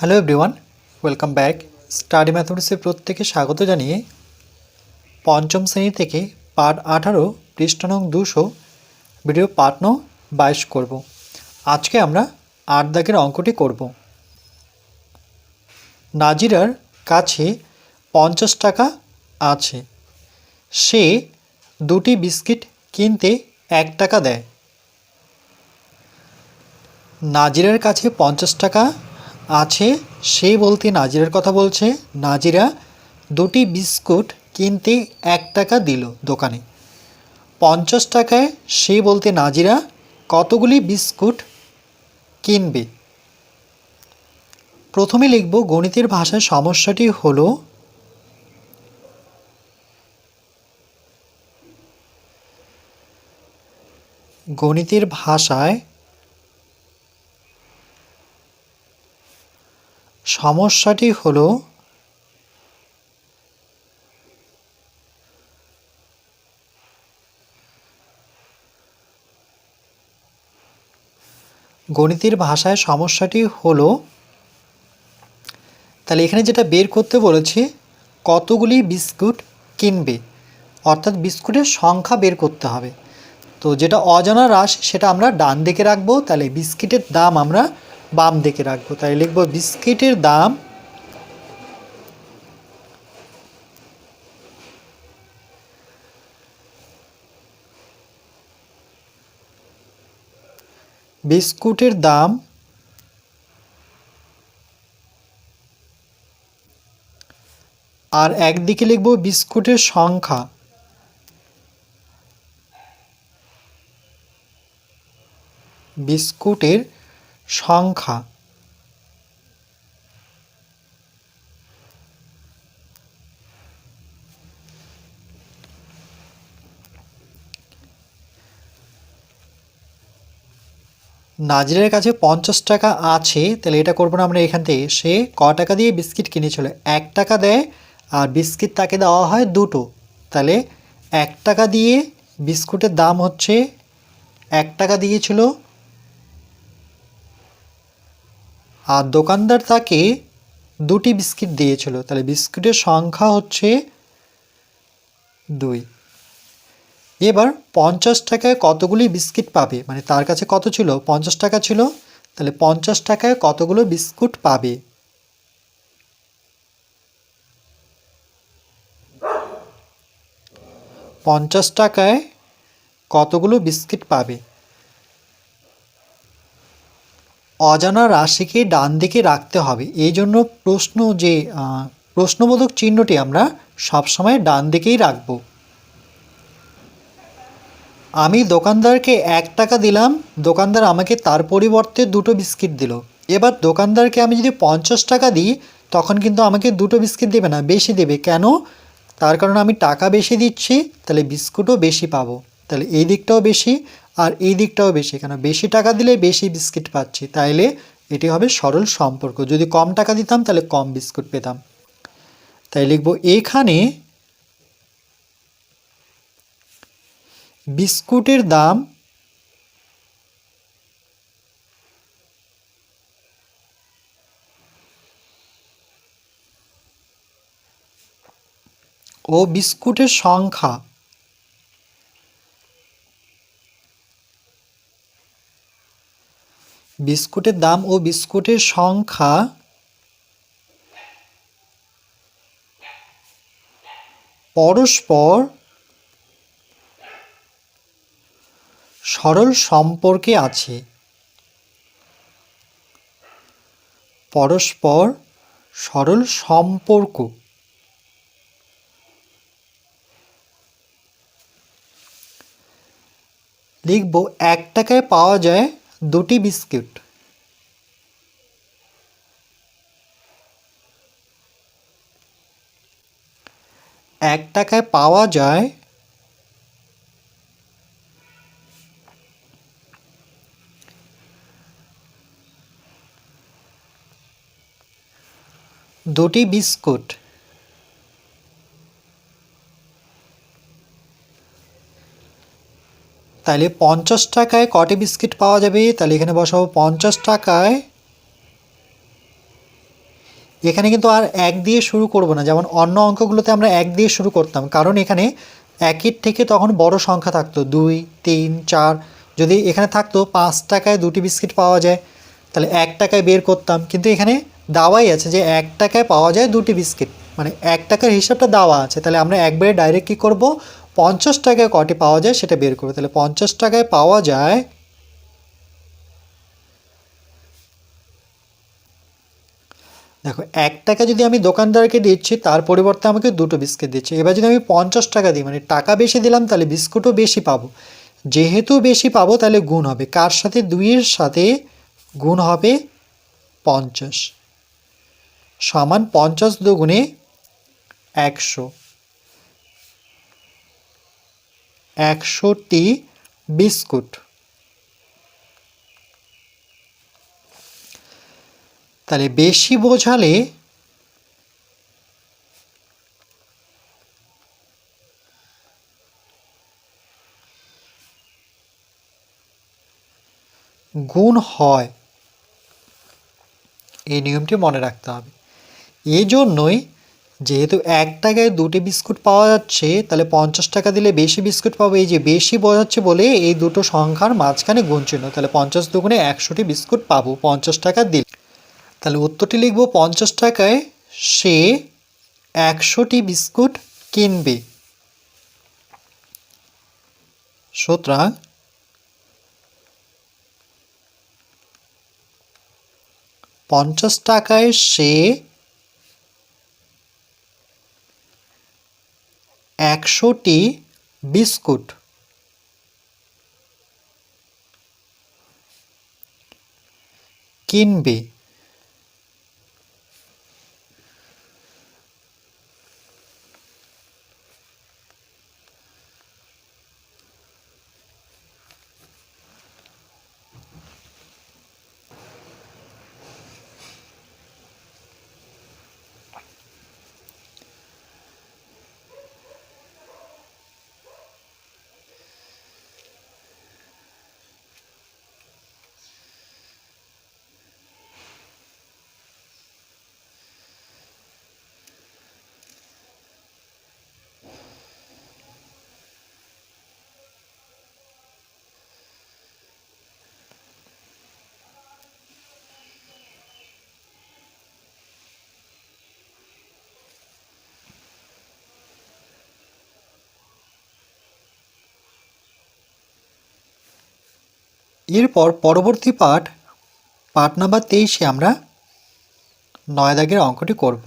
Hello everyone welcome back study ম্যাথমেটিক্সে প্রত্যেকে স্বাগত জানিয়ে পঞ্চম শ্রেণি থেকে পার্ট আঠারো, পৃষ্ঠ দুশো ভিডিও পার্ট নং বাইশ করব। আজকে আমরা আট দাগের অঙ্কটি করব। নাজিরার কাছে পঞ্চাশ টাকা আছে। সে দুটি বিস্কিট কিনতে এক টাকা দেয়। নাজিরার কাছে পঞ্চাশ টাকা আছে, সে বলতে নাজিরার কথা বলছে, নাজিরা দুটি বিস্কুট কিনতে এক টাকা দিল দোকানে। পঞ্চাশ টাকায় সে বলতে নাজিরা, কতগুলি বিস্কুট কিনবে? প্রথমে লিখব, গণিতের ভাষায় সমস্যাটি হলো গণিতের ভাষায় সমস্যাটি হলো গণিতের ভাষায় সমস্যাটি হলো, তাহলে এখানে যেটা বের করতে বলেছে, কতগুলি বিস্কুট কিনবে? অর্থাৎ বিস্কুটের সংখ্যা বের করতে হবে। তো যেটা অজানা রাশি সেটা আমরা ডান দিকে রাখব, তাহলে বিস্কিটের দাম আমরা বাম দিকে রাখব। তাই লিখব, বিস্কিটের দাম বিস্কুটের দাম আর একদিকে লিখব, বিস্কুটের সংখ্যা বিস্কুটের সংখ্যা। নাজিরের কাছে পঞ্চাশ টাকা আছে, তাহলে এটা করব না আমরা এখান থেকে। সে ক টাকা দিয়ে বিস্কিট কিনেছিল। এক টাকা দেয়, আর বিস্কিট তাকে দেওয়া হয় দুটো। তাহলে এক টাকা দিয়ে বিস্কুটের দাম হচ্ছে, এক টাকা দিয়েছিল আর দোকানদার তাকে দুটি বিস্কিট দিয়েছিল। তাহলে বিস্কুটের সংখ্যা হচ্ছে দুই। এবার পঞ্চাশ টাকায় কতগুলি বিস্কিট পাবে? মানে তার কাছে কত ছিল? পঞ্চাশ টাকা ছিল। তাহলে পঞ্চাশ টাকায় কতগুলো বিস্কুট পাবে? পঞ্চাশ টাকায় কতগুলো বিস্কিট পাবে? অজানা রাশিকে ডান দিকে রাখতে হবে। এই জন্য প্রশ্ন যে প্রশ্নবোধক চিহ্নটি আমরা সবসময় ডান দিকেই রাখব। আমি দোকানদারকে এক টাকা দিলাম, দোকানদার আমাকে তার পরিবর্তে দুটো বিস্কিট দিল। এবার দোকানদারকে আমি যদি পঞ্চাশ টাকা দিই, তখন কিন্তু আমাকে দুটো বিস্কিট দেবে না, বেশি দেবে। কেন? তার কারণ আমি টাকা বেশি দিচ্ছি, তাহলে বিস্কুটও বেশি পাবো। তাহলে এই দিকটাও বেশি। আর এই দিকটাও বেশি, কেন বেশি টাকা দিলে বেশি বিস্কিট পাচ্ছি। তাইলে এটি হবে সরল সম্পর্ক। যদি কম টাকা দিতাম তাহলে কম বিস্কুট পেতাম। তাই লিখব, এখানে বিস্কুটের দাম ও বিস্কুটের সংখ্যা বিস্কুটের দাম ও বিস্কুটের সংখ্যা? পরস্পর সরল সম্পর্কে আছে। পরস্পর সরল সম্পর্ক। লিখব, এক টাকায় পাওয়া যায় দুটি বিস্কুট। এক টাকায় পাওয়া যায় দুটি বিস্কুট। তাহলে পঞ্চাশ টাকায় কটি বিস্কিট পাওয়া যাবে? তাহলে এখানে বসাবো পঞ্চাশ টাকায়। এখানে কিন্তু আর এক দিয়ে শুরু করব না। যেমন অন্য অঙ্কগুলোতে আমরা এক দিয়ে শুরু করতাম। কারণ এখানে একের থেকে তখন বড় সংখ্যা থাকতো। দুই, তিন, চার। যদি এখানে থাকতো পাঁচ টাকায় দুটি বিস্কিট পাওয়া যায়, তাহলে এক টাকায় বের করতাম। কিন্তু এখানে দাওয়াই আছে যে এক টাকায় পাওয়া যায় দুটি বিস্কিট। মানে এক টাকার হিসাবটা দেওয়া আছে। তাহলে আমরা একবারে ডাইরেক্ট কী করব? পঞ্চাশ টাকায় কটি পাওয়া যায় সেটা বের করবে তাহলে পঞ্চাশ টাকায় পাওয়া যায় দেখো, এক টাকা যদি আমি দোকানদারকে দিচ্ছি, তার পরিবর্তে আমাকে দুটো বিস্কিট দিচ্ছে। এবার যদি আমি পঞ্চাশ টাকা দিই মানে টাকা বেশি দিলাম, তাহলে বিস্কুটও বেশি পাবো। যেহেতু বেশি পাবো, তাহলে গুণ হবে। কার সাথে? দুইয়ের সাথে গুণ হবে পঞ্চাশ। সমান পঞ্চাশ দুগুণে একশো। একশোটি বিস্কুট। তাহলে বেশি বোঝালে গুণ হয়। এই নিয়মটি মনে রাখতে হবে। এই জন্যই যেহেতু এক টাকায় দুটি বিস্কুট পাওয়া যাচ্ছে, তাহলে পঞ্চাশ টাকা দিলে বেশি বিস্কুট পাবো। এই যে বেশি বোঝাচ্ছে বলে এই দুটো সংখ্যার মাঝখানে চিহ্ন। তাহলে পঞ্চাশ দুগুণে একশোটি বিস্কুট পাবো, পঞ্চাশ টাকা দিলে। তাহলে উত্তরটি লিখব, পঞ্চাশ টাকায় সে একশোটি বিস্কুট কিনবে। সুতরাং পঞ্চাশ টাকায় সে একশোটি বিস্কুট। কিনবে। এরপর পরবর্তী পাঠ পাঠ নাম্বার তেইশে আমরা নয় দাগের অঙ্কটি করব।